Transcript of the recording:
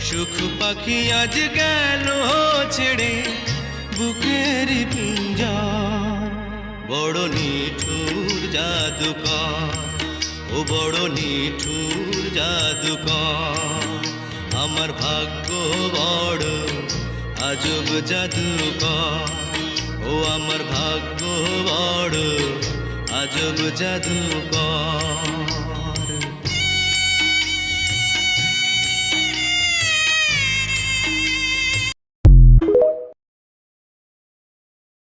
সুখ পাখি আজ গেল ছেড়ে, বুকের পিঞ্জার। বড় নিঠুর জাদুকর, ও বড় নিঠুর জাদুকর। আমার ভাগ্য বড়, আজব জাদুকর। ও আমার ভাগ্য বড়, আজব জাদুকর।